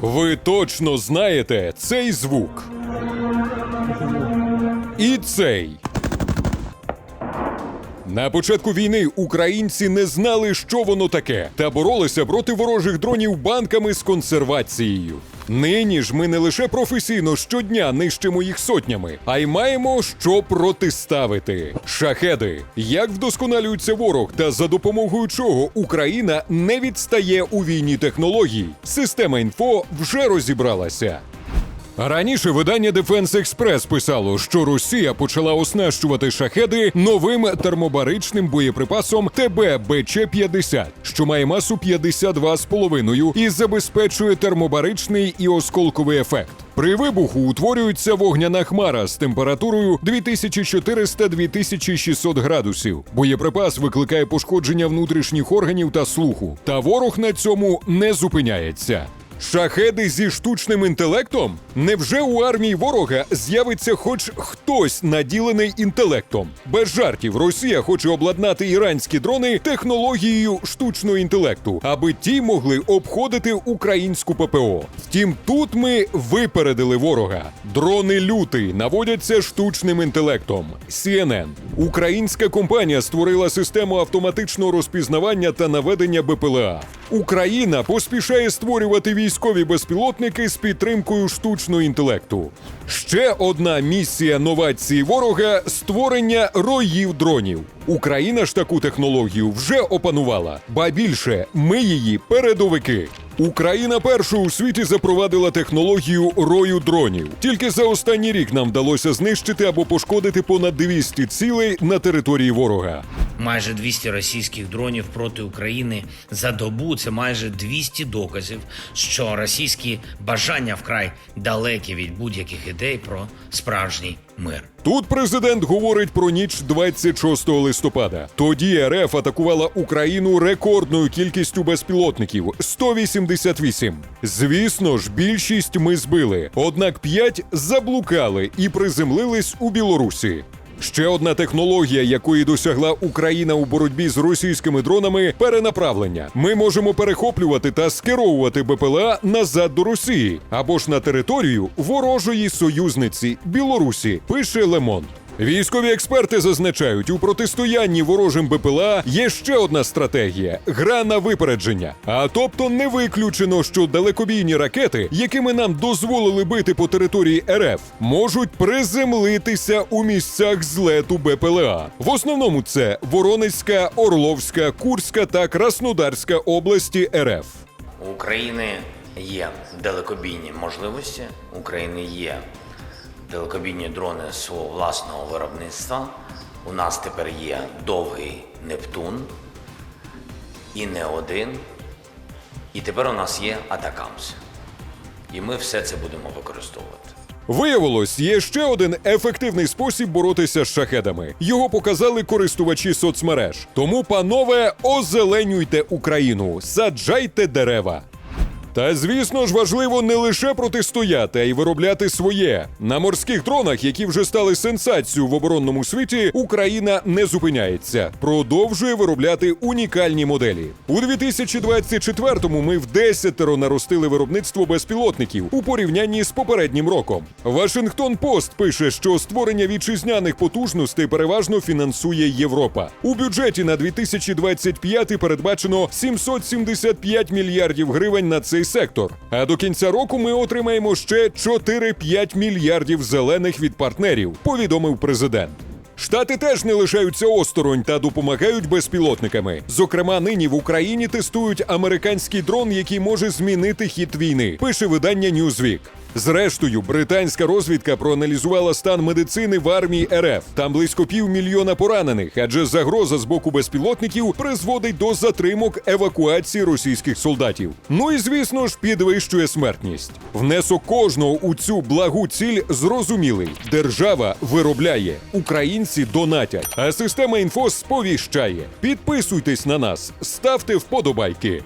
Ви точно знаєте цей звук. І цей. На початку війни українці не знали, що воно таке, та боролися проти ворожих дронів банками з консервацією. Нині ж ми не лише професійно щодня нищимо їх сотнями, а й маємо що протиставити. Шахеди. Як вдосконалюється ворог та за допомогою чого Україна не відстає у війні технологій? Система інфо вже розібралася. Раніше видання Defense Express писало, що Росія почала оснащувати шахеди новим термобаричним боєприпасом ТБ-БЧ-50, що має масу 52,5 і забезпечує термобаричний і осколковий ефект. При вибуху утворюється вогняна хмара з температурою 2400-2600 градусів. Боєприпас викликає пошкодження внутрішніх органів та слуху. Та ворог на цьому не зупиняється. Шахеди зі штучним інтелектом? Невже у армії ворога з'явиться хоч хтось наділений інтелектом? Без жартів Росія хоче обладнати іранські дрони технологією штучного інтелекту, аби ті могли обходити українську ППО. Втім, тут ми випередили ворога. Дрони лютий наводяться штучним інтелектом. CNN. Українська компанія створила систему автоматичного розпізнавання та наведення БПЛА. Україна поспішає створювати військові безпілотники з підтримкою штучного інтелекту. Ще одна місія новації ворога створення роїв дронів. Україна ж таку технологію вже опанувала, ба більше ми її передовики. Україна першою у світі запровадила технологію рою дронів. Тільки за останній рік нам вдалося знищити або пошкодити понад 200 цілей на території ворога. Майже 200 російських дронів проти України за добу це майже 200 доказів, що російські бажання вкрай далекі від будь-яких ідей про справжній мир. Тут президент говорить про ніч 26 листопада. Тоді РФ атакувала Україну рекордною кількістю безпілотників 188. Звісно ж, більшість ми збили, однак п'ять заблукали і приземлились у Білорусі. Ще одна технологія, якої досягла Україна у боротьбі з російськими дронами перенаправлення. Ми можемо перехоплювати та скеровувати БПЛА назад до Росії або ж на територію ворожої союзниці Білорусі. Пише Лемон. Військові експерти зазначають, у протистоянні ворожим БПЛА є ще одна стратегія гра на випередження. А тобто не виключено, що далекобійні ракети, якими нам дозволили бити по території РФ, можуть приземлитися у місцях злету БПЛА. В основному це Воронезька, Орловська, Курська та Краснодарська області РФ. України є далекобійні можливості, України є далекобійні дрони свого власного виробництва. У нас тепер є довгий Нептун і не один. І тепер у нас є Атакамс. І ми все це будемо використовувати. Виявилось, є ще один ефективний спосіб боротися з шахедами. Його показали користувачі соцмереж. Тому, панове, озеленюйте Україну, саджайте дерева. Та звісно ж важливо не лише протистояти, а й виробляти своє. На морських дронах, які вже стали сенсацією в оборонному світі, Україна не зупиняється, продовжує виробляти унікальні моделі. У 2024-му ми в десятеро наростили виробництво безпілотників у порівнянні з попереднім роком. Вашингтон Пост пише, що створення вітчизняних потужностей переважно фінансує Європа. У бюджеті на 2025 передбачено 775 мільярдів гривень на цей сектор. А до кінця року ми отримаємо ще 4-5 мільярдів зелених від партнерів, повідомив президент. Штати теж не лишаються осторонь та допомагають безпілотниками. Зокрема, нині в Україні тестують американський дрон, який може змінити хід війни. Пише видання Newsweek. Зрештою, британська розвідка проаналізувала стан медицини в армії РФ. Там близько півмільйона поранених, адже загроза з боку безпілотників призводить до затримок евакуації російських солдатів. Ну і звісно ж підвищує смертність. Внесок кожного у цю благу ціль зрозумілий: держава виробляє, українці донатять, а система інфо сповіщає. Підписуйтесь на нас, ставте вподобайки.